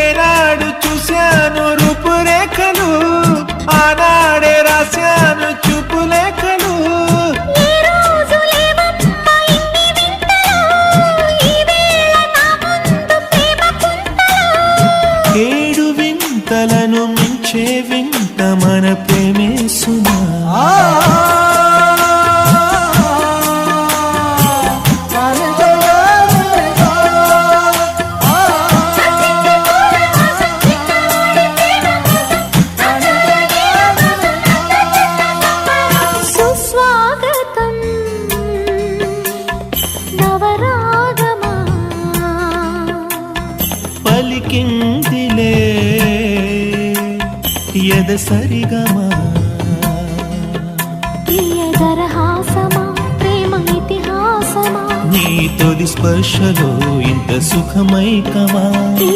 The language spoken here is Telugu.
ఏనాడు చూశాను రూపురేఖలు ఆనాడే రాశాను చూపులేఖలు. ఏడు వింతలను మించే వింత మన ప్రేమే సుమా. పలికిందిలే ఎద సరిగమా? నీ తొలి స్పర్శలో ఇంత సుఖమైకమా? ఈ